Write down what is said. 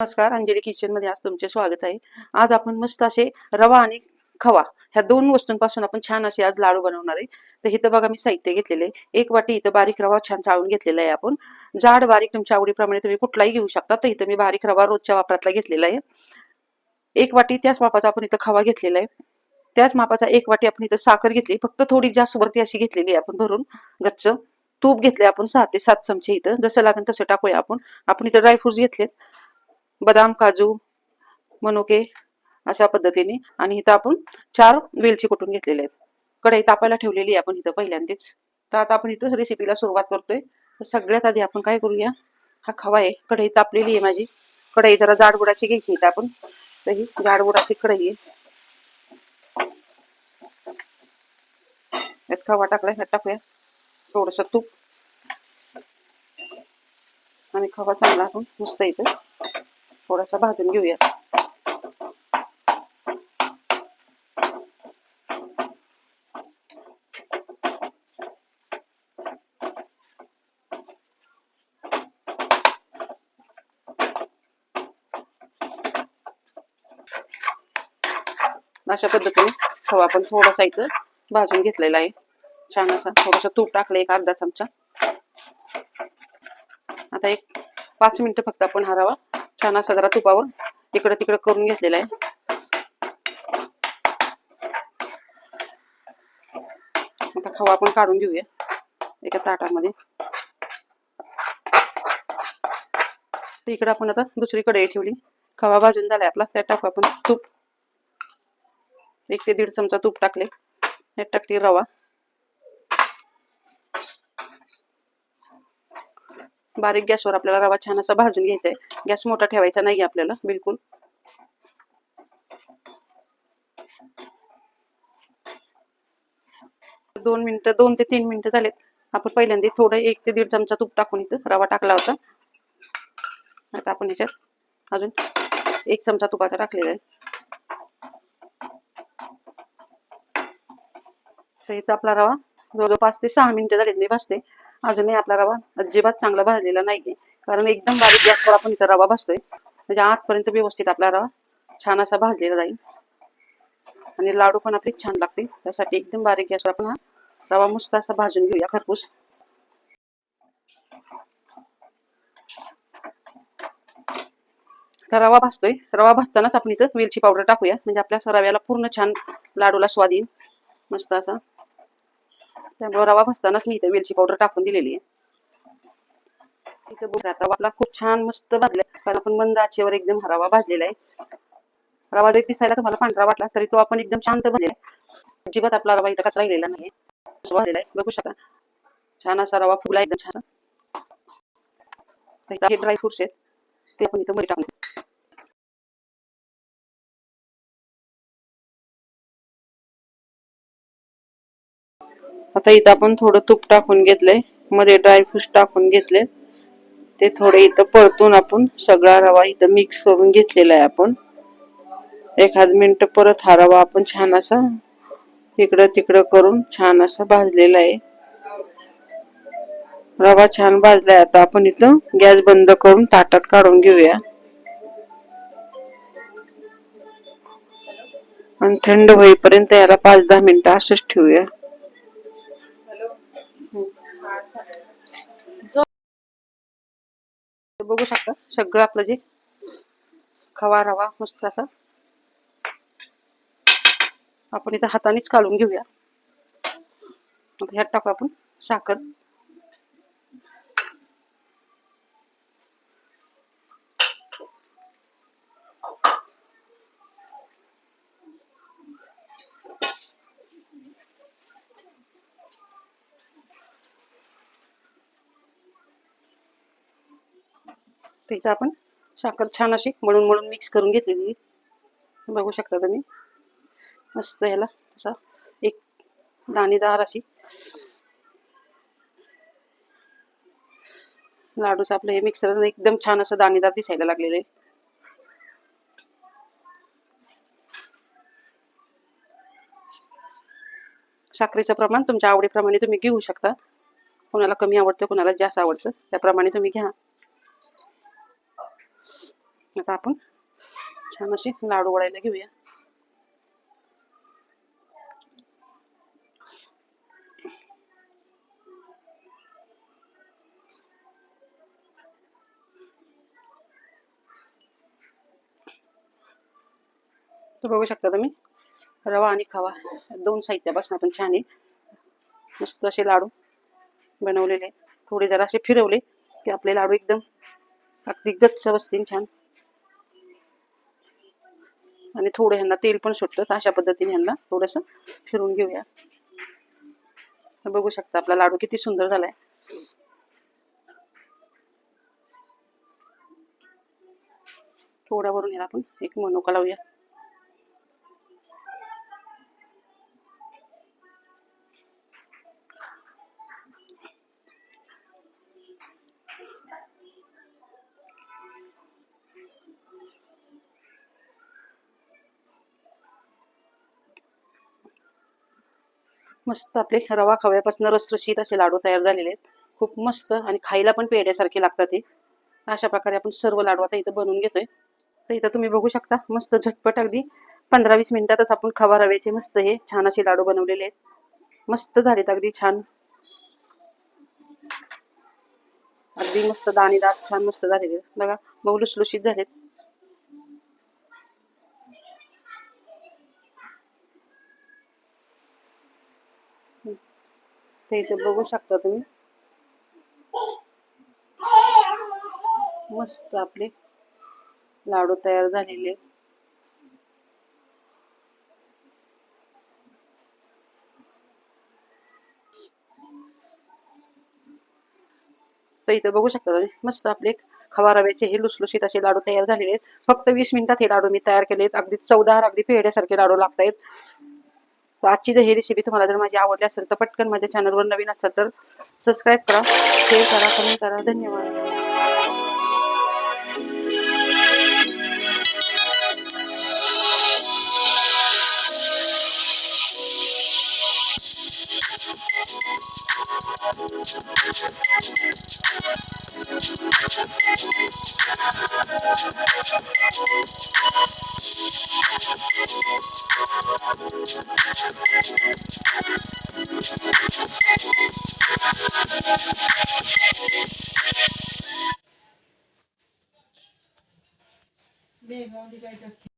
नमस्कार अंजली किचनमध्ये आज तुमचे स्वागत आहे. आज आपण मस्त असे रवा आणि खवा ह्या दोन वस्तूंपासून आपण छान असे आज लाडू बनवणार आहे. तर इथं बघा मी साहित्य घेतलेले आहे. एक वाटी इथं बारीक रवा छान चाळून घेतलेला आहे आपण. जाड बारीक तुमच्या आवडीप्रमाणे तुम्ही कुठलाही घेऊ शकता तर इथं मी बारीक रवा रोजच्या वापरातला घेतलेला आहे. एक वाटी त्याच मापाचा आपण इथं खवा घेतलेला आहे. त्याच मापाचा एक वाटी आपण इथं साखर घेतली. फक्त थोडी जास्त वरती अशी घेतलेली आहे आपण भरून. गच्च तूप घेतले आपण सहा ते सात चमचे इथं. जसं लागेल तसं टाकूया आपण. आपण इथं ड्रायफ्रुट्स घेतलेत. बदाम काजू मनुके अशा पद्धतीने. आणि इथं आपण चार वेलची कुटून घेतलेले आहेत. कढई तापायला ठेवलेली आहे आपण इथं पहिल्यांदाच. तर आता आपण इथं रेसिपीला सुरुवात करतोय. तर सगळ्यात आधी आपण काय करूया? हा खवा आहे. कढई तापलेली आहे माझी. कढई जरा जाडबुडाची घ्यायची इथं आपण. तर ही जाडबुडाची कढई आहे. यात खवा टाकला ह्यात टाकूया. थोडस तूप. आणि खवा चांगला आपण मस्त इथं थोडासा भाजून घेऊया. अशा पद्धतीने खवा आपण थोडासा इथं भाजून घेतलेला आहे. छान असा थोडस तूप टाकलं एक अर्धा चमचा. आता एक पाच मिनिटं फक्त आपण हा रवा छान असा जरा तुपावर इकडं तिकडं करून घेतलेला आहे. आता खवा आपण काढून घेऊया एका ताटामध्ये. इकडे आपण आता दुसरी कढई ठेवली. खवा भाजून झालाय आपला. त्यात टाकू आपण तूप. एक ते दीड चमचा तूप टाकले. यात टाकली रवा. बारीक गॅसवर आपल्याला रवा छान असा भाजून घ्यायचा आहे गॅस मोठा ठेवायचा नाही आपल्याला बिलकुल. दोन मिनिटं दोन ते तीन मिनिटं झालेत. आपण पहिल्यांदा थोडं एक ते दीड चमचा तूप टाकून इथं रवा टाकला होता. आता आपण याच्यात अजून एक चमचा तुपाचा टाकलेला आहे. तर इथं आपला रवा जवळजवळ पाच ते सहा मिनिटं झालेत मी भाजते. अजूनही आपला रवा अजिबात चांगला भाजलेला नाहीये. कारण एकदम बारीक गॅसवर आपण इथं रवा भाजतोय. म्हणजे आतपर्यंत व्यवस्थित आपला रवा छान असा भाजलेला जाईल. आणि लाडू पण आपले छान लागते त्यासाठी एकदम बारीक गॅसवर आपण हा रवा मस्त असा भाजून घेऊया खरपूस. तर रवा भाजतोय. रवा भाजतानाच आपण इथं वेलची पावडर टाकूया. म्हणजे आपल्या रव्याला पूर्ण छान लाडूला स्वाद येईल. मस्त असा. त्यामुळे रवा भाजतानाच मी इथे वेलची पावडर टाकून दिलेली आहे. इथं बघा आता आपला खूप छान मस्त भाजलाय. कारण आपण मंद आचेवर एकदम हा रवा भाजलेला आहे. रवा जरी दिसायला तुम्हाला पांढरा वाटला तरी तो आपण एकदम शांत भाजलेला आहे. अजिबात आपला रवा इथं कचरा राहिलेला नाही भाजलेला आहे. बघू शकता. छान असा रवा फुगला एकदम छान. हे ड्राय फ्रुट्स आहेत. ते आपण इथं मध्ये टाकून आता इथं आपण थोडं तूप टाकून घेतलंय. मध्ये ड्रायफ्रुट्स टाकून घेतले ते थोडे इथं परतून आपण सगळा रवा इथं मिक्स करून घेतलेला आहे आपण. एखाद मिनिट परत हा रवा आपण छान असा इकडं तिकडं करून छान असा भाजलेला आहे. रवा छान भाजलाय. आता आपण इथं गॅस बंद करून ताटात काढून घेऊया. आणि थंड होईपर्यंत याला पाच दहा मिनिटं असंच ठेवूया. बघू शकता. सगळं आपलं जे खवा रवा मस्त असा. आपण इथं हातानेच काढून घेऊया. ह्यात टाकू आपण साखर. तर इथं आपण साखर छान अशी मळून मळून मिक्स करून घेतलेली बघू शकता तुम्ही. मस्त ह्याला असा एक दाणेदार अशी लाडूचं आपलं हे मिक्सर एकदम छान असं दाणेदार दिसायला लागलेलं आहे. साखरेचं प्रमाण तुमच्या आवडीप्रमाणे तुम्ही घेऊ शकता. कोणाला कमी आवडतं कोणाला जास्त आवडतं त्याप्रमाणे तुम्ही घ्या. आता आपण छान अशी लाडू वळायला घेऊया. तर बघू शकता तुम्ही रवा आणि खवा दोन साहित्यापासून आपण छान आहे मस्त असे लाडू बनवलेले थोडे जरा असे फिरवले की आपले लाडू एकदम अगदी गच्च बसतील छान. आणि थोडं ह्यांना तेल पण सुटतं तर अशा पद्धतीने ह्यांना थोडंसं फिरून घेऊया. बघू शकता आपला लाडू किती सुंदर झालाय. थोडा वरून ह्याला आपण एक मनोका लावूया. मस्त आपले रवा खव्यापासून रसरशीत असे लाडू तयार झालेले आहेत. खूप मस्त आणि खायला पण पेड्यासारखे लागतात ते अशा प्रकारे आपण सर्व लाडू आता इथं बनवून घेतोय. तर इथं तुम्ही बघू शकता मस्त झटपट अगदी पंधरा वीस मिनिटातच आपण खवा रव्याचे मस्त हे छान असे लाडू बनवलेले आहेत. मस्त झालेत अगदी छान. अगदी मस्त दाणेदार छान मस्त झालेले बघा मग लुसलुशीत झालेत. ते इथे बघू शकता तुम्ही. मस्त आपले लाडू तयार झालेले. आहेत. तर इथे बघू शकता तुम्ही मस्त आपले खवा रव्याचे हे लुसलुशीत असे लाडू तयार झालेले आहेत. फक्त वीस मिनिटात हे लाडू मी तयार केले आहेत अगदी चौदार अगदी पेढ्यासारखे लाडू लागतायत. तर आजची जर ही रेसिपी तुम्हाला जर माझी आवडली असेल तर पटकन माझ्या चॅनलवर नवीन असेल तर सबस्क्राईब करा. शेअर करा कमेंट करा. धन्यवाद. Bene, non direi che